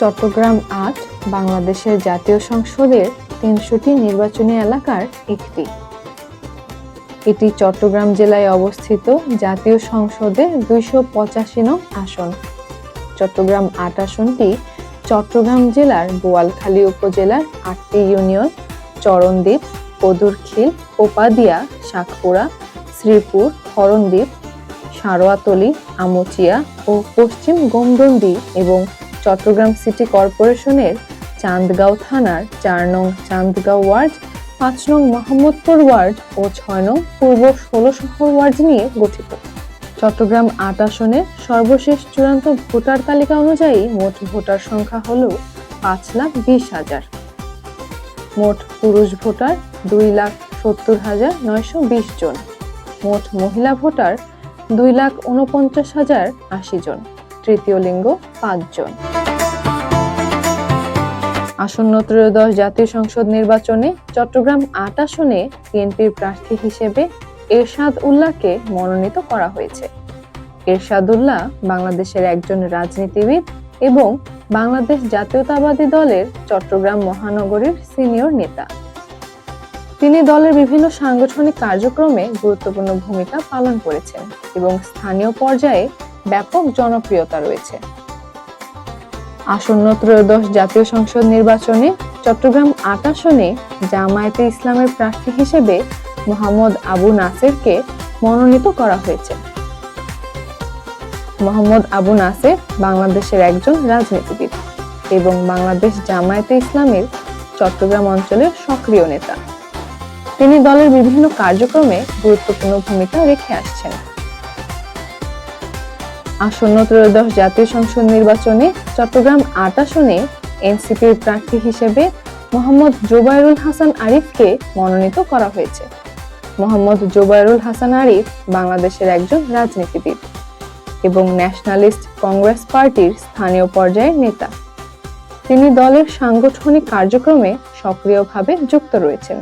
চট্টগ্রাম আট, বাংলাদেশের জাতীয় সংসদের তিনশোটি নির্বাচনী এলাকার একটি। এটি চট্টগ্রাম জেলায় অবস্থিত জাতীয় সংসদে দুইশো পঁচাশি নং আসন। চট্টগ্রাম আট আসনটি চট্টগ্রাম জেলার বোয়ালখালী উপজেলার আটটি ইউনিয়ন, চরণদ্বীপ কদুরখিল কোপাদিয়া শাকপুরা শ্রীপুর, হরণদ্বীপ, সারোয়াতলি, আমুচিয়া ও পশ্চিম গোমদন্দি এবং চট্টগ্রাম সিটি কর্পোরেশনের চান্দগাঁও থানার চার নং চান্দগাঁও ওয়ার্ড, পাঁচ নং মোহাম্মদপুর ওয়ার্ড ও ছয় নং পূর্ব ষোলো শহর ওয়ার্ড নিয়ে গঠিত। চট্টগ্রাম আট আসনের সর্বশেষ চূড়ান্ত ভোটার তালিকা অনুযায়ী মোট ভোটার সংখ্যা হল পাঁচ লাখ বিশ হাজার। মোট পুরুষ ভোটার দুই লাখ সত্তর হাজার নয়শো বিশ জন। মোট মহিলা ভোটার দুই লাখ উনপঞ্চাশ হাজার আশি জন। তৃতীয় লিঙ্গ পাঁচজন আসন্ন ত্রয়োদশ জাতীয় সংসদ নির্বাচনে চট্টগ্রাম আট আসনে বিএনপির প্রার্থী হিসেবে এরশাদ উল্লাহকে মনোনীত করা হয়েছে। এরশাদ উল্লাহ বাংলাদেশের একজন রাজনীতিবিদ এবং বাংলাদেশ জাতীয়তাবাদী দলের চট্টগ্রাম মহানগরীর সিনিয়র নেতা। তিনি দলের বিভিন্ন সাংগঠনিক কার্যক্রমে গুরুত্বপূর্ণ ভূমিকা পালন করেছেন এবং স্থানীয় পর্যায়ে ব্যাপক জনপ্রিয়তা রয়েছে। আসন্ন ত্রয়োদশ জাতীয় সংসদ নির্বাচনে চট্টগ্রাম আট আসনে জামায়াতে ইসলামের প্রার্থী হিসেবে মোহাম্মদ আবু নাসেরকে মনোনীত করা হয়েছে। মোহাম্মদ আবু নাসের বাংলাদেশের একজন রাজনীতিবিদ এবং বাংলাদেশ জামায়াতে ইসলামের চট্টগ্রাম অঞ্চলের সক্রিয় নেতা। তিনি দলের বিভিন্ন কার্যক্রমে গুরুত্বপূর্ণ ভূমিকা রেখে আসছেন। আসন্ন ত্রয়োদশ জাতীয় সংসদ নির্বাচনে চট্টগ্রাম আট আসনে এনসিপির প্রার্থী হিসেবে মোহাম্মদ জোবায়রুল হাসান আরিফকে মনোনীত করা হয়েছে। মোহাম্মদ জোবায়রুল হাসান আরিফ বাংলাদেশের একজন রাজনীতিবিদ এবং ন্যাশনালিস্ট কংগ্রেস পার্টির স্থানীয় পর্যায়ের নেতা। তিনি দলের সাংগঠনিক কার্যক্রমে সক্রিয়ভাবে যুক্ত রয়েছেন।